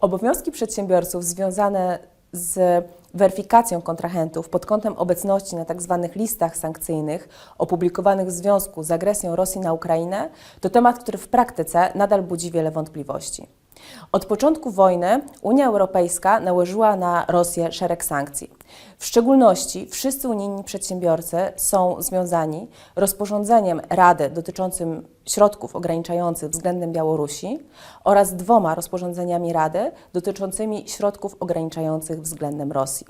Obowiązki przedsiębiorców związane z weryfikacją kontrahentów pod kątem obecności na tzw. listach sankcyjnych opublikowanych w związku z agresją Rosji na Ukrainę to temat, który w praktyce nadal budzi wiele wątpliwości. Od początku wojny Unia Europejska nałożyła na Rosję szereg sankcji. W szczególności wszyscy unijni przedsiębiorcy są związani rozporządzeniem Rady dotyczącym środków ograniczających względem Białorusi oraz dwoma rozporządzeniami Rady dotyczącymi środków ograniczających względem Rosji.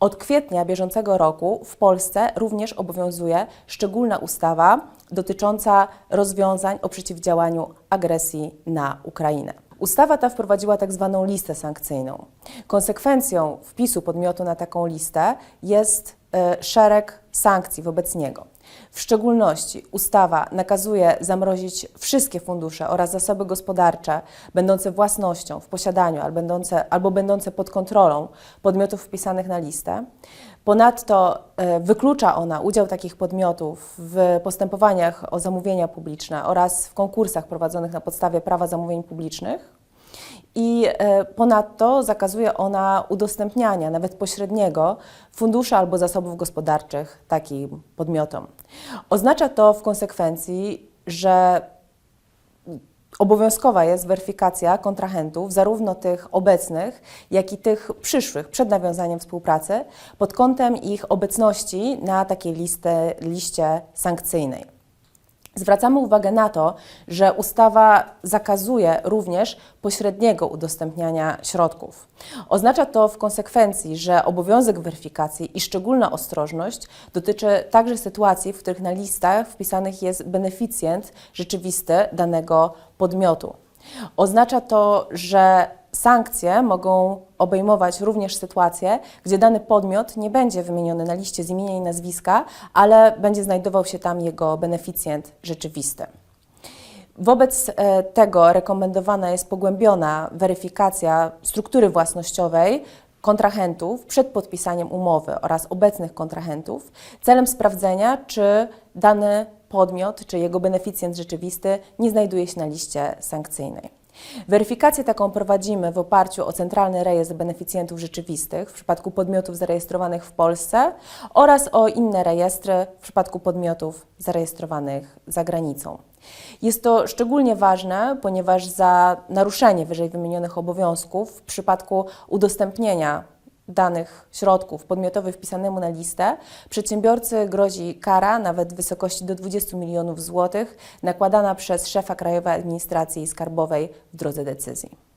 Od kwietnia bieżącego roku w Polsce również obowiązuje szczególna ustawa dotycząca rozwiązań o przeciwdziałaniu agresji na Ukrainę. Ustawa ta wprowadziła tak zwaną listę sankcyjną. Konsekwencją wpisu podmiotu na taką listę jest e, szereg sankcji wobec niego. W szczególności ustawa nakazuje zamrozić wszystkie fundusze oraz zasoby gospodarcze będące własnością w posiadaniu albo będące, albo będące pod kontrolą podmiotów wpisanych na listę. Ponadto e, wyklucza ona udział takich podmiotów w postępowaniach o zamówienia publiczne oraz w konkursach prowadzonych na podstawie prawa zamówień publicznych. I e, ponadto zakazuje ona udostępniania, nawet pośredniego, funduszy albo zasobów gospodarczych takim podmiotom. Oznacza to w konsekwencji, że obowiązkowa jest weryfikacja kontrahentów, zarówno tych obecnych, jak i tych przyszłych przed nawiązaniem współpracy, pod kątem ich obecności na takiej listy, liście sankcyjnej. Zwracamy uwagę na to, że ustawa zakazuje również pośredniego udostępniania środków. Oznacza to w konsekwencji, że obowiązek weryfikacji i szczególna ostrożność dotyczy także sytuacji, w których na listach wpisanych jest beneficjent rzeczywisty danego podmiotu. Oznacza to, że sankcje mogą obejmować również sytuacje, gdzie dany podmiot nie będzie wymieniony na liście z imienia i nazwiska, ale będzie znajdował się tam jego beneficjent rzeczywisty. Wobec e, tego rekomendowana jest pogłębiona weryfikacja struktury własnościowej kontrahentów przed podpisaniem umowy oraz obecnych kontrahentów celem sprawdzenia, czy dany podmiot, czy jego beneficjent rzeczywisty nie znajduje się na liście sankcyjnej. Weryfikację taką prowadzimy w oparciu o Centralny Rejestr Beneficjentów Rzeczywistych w przypadku podmiotów zarejestrowanych w Polsce oraz o inne rejestry w przypadku podmiotów zarejestrowanych za granicą. Jest to szczególnie ważne, ponieważ za naruszenie wyżej wymienionych obowiązków w przypadku udostępnienia danych środków podmiotowych wpisanemu na listę, przedsiębiorcy grozi kara nawet w wysokości do 20 milionów złotych nakładana przez szefa Krajowej Administracji Skarbowej w drodze decyzji.